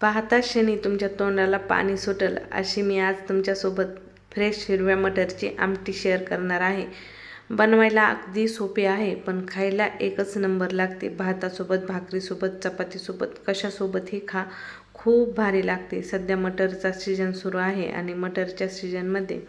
पाहता क्षणी तुमच्या तोंडाला पाणी सुटल अशी मी आज तुमच्यासोबत फ्रेश हिरव्या मटरची आमटी शेअर करणार आहे. बनवायला अगदी सोपी आहे पण खायला एकच नंबर लागते. भातासोबत भाकरीसोबत चपातीसोबत कशासोबतही खा खूप भारी लागते. सध्या मटरचा सीजन सुरू आहे आणि मटरच्या सीजनमध्ये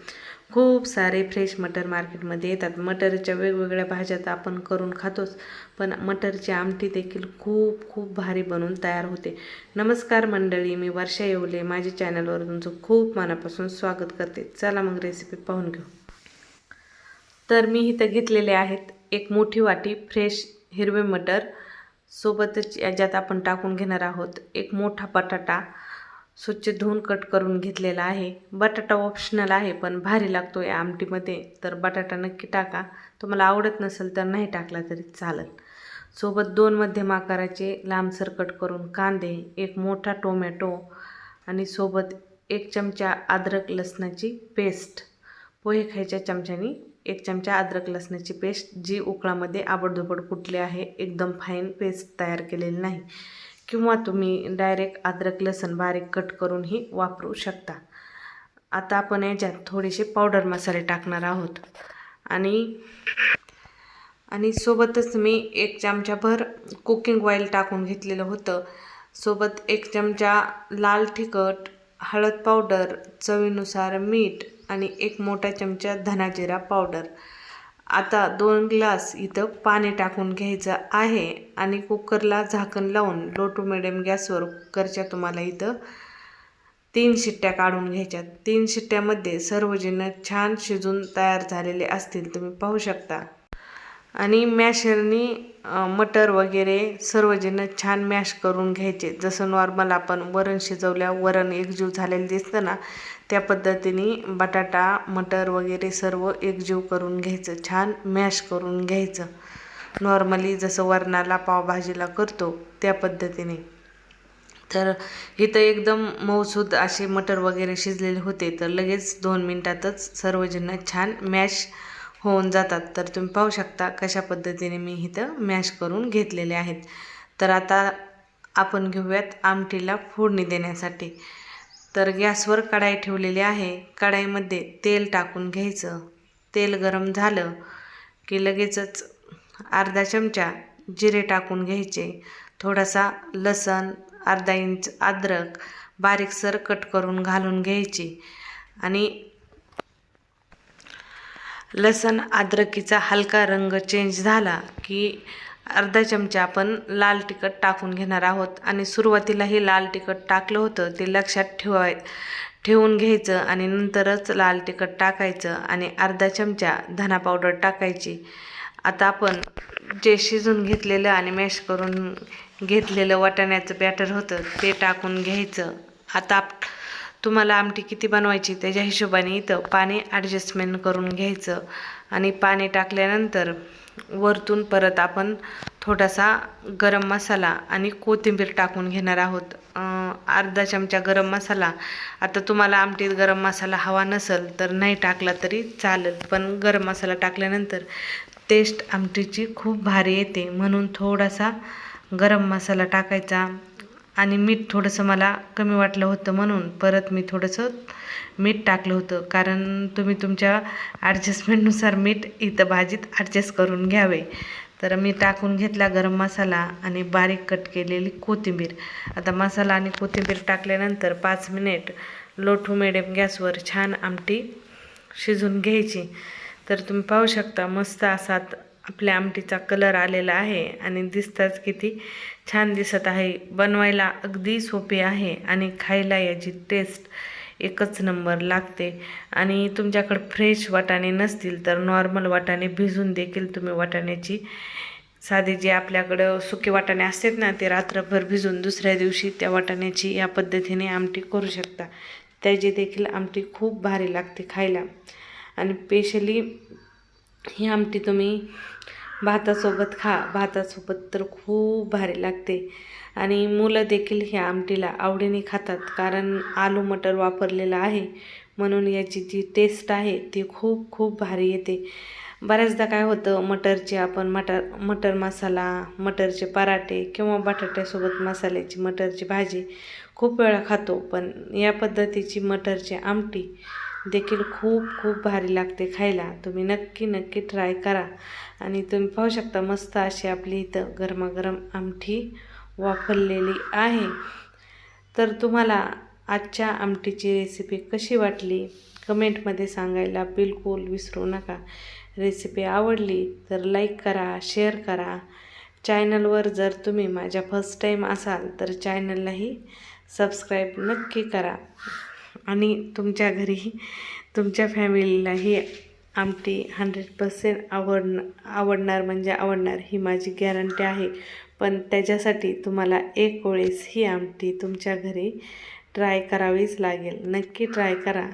खूप सारे फ्रेश मटर मार्केटमध्ये येतात. मटरच्या वेगवेगळ्या भाज्या तर आपण करून खातोच पण मटरची आमटी देखील खूप खूप भारी बनवून तयार होते. नमस्कार मंडळी मी वर्षा येवले. माझ्या चॅनलवर तुमचं खूप मनापासून स्वागत करते. चला मग रेसिपी पाहून घेऊ. तर मी इथं घेतलेले आहेत एक मोठी वाटी फ्रेश हिरवे मटर. सोबतच याच्यात आपण टाकून घेणार आहोत एक मोठा बटाटा. स्वच्छ धुवून कट करून घेतलेला आहे. बटाटा ऑप्शनल आहे पण भारी लागतो या आमटीमध्ये. तर बटाटा नक्की टाका. तुम्हाला आवडत नसेल तर नाही टाकला तरी चालेल सोबत दोन मध्यम आकाराचे लांबसर कट करून कांदे एक मोठा टोमॅटो आणि सोबत एक चमचा अद्रक लसणाची पेस्ट. पोहे खायच्या चमच्यानी एक चमचा अद्रक लसणाची पेस्ट जी उकळामध्ये आबडधोबड कुटली आहे एकदम फाईन पेस्ट तयार केलेली नाही. किंवा तुम्ही डायरेक्ट अद्रक लसूण बारीक कट करूनही वापरू शकता. आता आपण याच्यात थोडेसे पावडर मसाले टाकणार आहोत. आणि आणि सोबतच मी एक चमचाभर कुकिंग ऑइल टाकून घेतलेलं होतं. सोबत एक चमचा लाल तिखट हळद पावडर चवीनुसार मीठ आणि एक मोठा चमचा धनाजिरा पावडर आता दोन ग्लास इथं पाणी टाकून घ्यायचं आहे आणि कुकरला झाकण लावून लो टू मिडियम गॅसवर कुकरच्या तुम्हाला इथं तीन शिट्ट्या काढून घ्यायच्या. तीन शिट्ट्यामध्ये सर्व जिन्नस छान शिजून तयार झालेले असतील तुम्ही पाहू शकता. आणि मॅशरनी मटर वगैरे सर्व छान मॅश करून घ्यायचे. जसं नॉर्मल आपण वरण शिजवल्या वरण एकजीव झालेलं दिसतं ना त्या पद्धतीने बटाटा मटर वगैरे सर्व एकजीव करून घ्यायचं. छान मॅश करून घ्यायचं. नॉर्मली जसं वरणाला पावभाजीला करतो त्या पद्धतीने. तर इथं एकदम मऊसूद असे मटर वगैरे शिजलेले होते तर लगेच दोन मिनटातच सर्वजण छान मॅश होऊन जातात. तर तुम्ही पाहू शकता कशा पद्धतीने मी इथं मॅश करून घेतलेले आहेत. तर आता आपण घेऊयात आमटीला फोडणी देण्यासाठी. तर गॅसवर कढाई ठेवलेली आहे. कढाईमध्ये तेल टाकून घ्यायचं. तेल गरम झालं की लगेचच अर्धा चमचा जिरे टाकून घ्यायचे. थोडासा लसण अर्धा इंच अद्रक बारीकसर कट करून घालून घ्यायची. आणि लसण अद्रकीचा हलका रंग चेंज झाला की अर्धा चमचा आपण लाल तिखट टाकून घेणार आहोत. आणि सुरुवातीलाही लाल तिखट टाकलं होतं ते लक्षात ठेवाय ठेवून घ्यायचं आणि नंतरच लाल तिखट टाकायचं आणि अर्धा चमचा धना पावडर टाकायची. आता आपण जे शिजून घेतलेलं आणि मॅश करून घेतलेलं वाटाण्याचं बॅटर होतं ते टाकून घ्यायचं. आता तुम्हाला आमटी किती बनवायची त्याच्या हिशोबाने इथं पाणी ॲडजस्टमेंट करून घ्यायचं आणि पाणी टाकल्यानंतर वरतून परत आपण थोडासा गरम मसाला आणि कोथिंबीर टाकून घेणार आहोत. अर्धा चमचा गरम मसाला. आता तुम्हाला आमटीत गरम मसाला हवा नसेल तर नाही टाकला तरी चालेल पण गरम मसाला टाकल्यानंतर टेस्ट आमटीची खूप भारी येते. म्हणून थोडासा गरम मसाला टाकायचा. आणि मीठ थोडंसं मला कमी वाटलं होतं म्हणून परत मी थोडंसं मीठ टाकलं होतं. कारण तुम्ही तुमच्या ॲडजस्टमेंटनुसार मीठ इथं भाजीत ॲडजस्ट करून घ्यावे. तर मी टाकून घेतला गरम मसाला आणि बारीक कट केलेली कोथिंबीर. आता मसाला आणि कोथिंबीर टाकल्यानंतर पाच मिनिट लो टू मिडियम गॅसवर छान आमटी शिजून घ्यायची. तर तुम्ही पाहू शकता मस्त असा आपल्या आमटीचा कलर आलेला आहे आणि दिसताच किती छान दिसत आहे. बनवायला अगदी सोपे आहे आणि खायला याची टेस्ट एकच नंबर लागते. आणि तुमच्याकडे फ्रेश वाटाणे नसतील तर नॉर्मल वाटाणे भिजून देखील तुम्ही वाटाण्याची साधे जे आपल्याकडं सुके वाटाणे असतात ना ते रात्रभर भिजून दुसऱ्या दिवशी त्या वाटाण्याची या पद्धतीने आमटी करू शकता. त्याची देखील आमटी खूप भारी लागते खायला. आणि स्पेशली ही आमटी तुम्ही भातासोबत खा. भातासोबत तर खूप भारी लागते. आणि मुलं देखील ह्या आमटीला आवडीने खातात कारण आलू मटर वापरलेलं आहे. म्हणून याची जी टेस्ट आहे ती खूप खूप भारी येते. बऱ्याचदा काय होतं मटरचे आपण मटर मटर मसाला मटरचे पराठे किंवा बटाट्यासोबत मसाल्याची मटरची भाजी खूप वेळा खातो. पण या पद्धतीची मटरची आमटी देखील खूप खूप भारी लागते खायला. तुम्ही नक्की नक्की ट्राय करा. आणि तुम्ही पाहू शकता मस्त अशी आपली इथं गरमागरम आमटी वापरलेली आहे. तर तुम्हाला आजच्या आमटीची रेसिपी कशी वाटली? कमेंटमध्ये सांगायला बिलकुल विसरू नका. रेसिपी आवडली तर लाईक करा शेअर करा. चॅनलवर जर तुम्ही माझ्या फर्स्ट टाईम असाल तर चॅनललाही सबस्क्राईब नक्की करा. आणि तुमच्या घरी तुमच्या फॅमिलीलाही आमटी हंड्रेड पर्सेंट आवडण आवडणार म्हणजे आवडणार ही माझी गॅरंटी आहे. पण त्याच्यासाठी तुम्हाला एक वेळेस ही आमटी तुमच्या घरी ट्राय करावीच लागेल. नक्की ट्राय करा.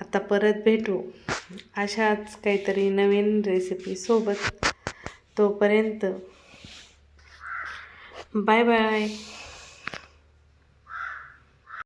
आता परत भेटू. अशाच काहीतरी नवीन रेसिपीसोबत तोपर्यंत बाय बाय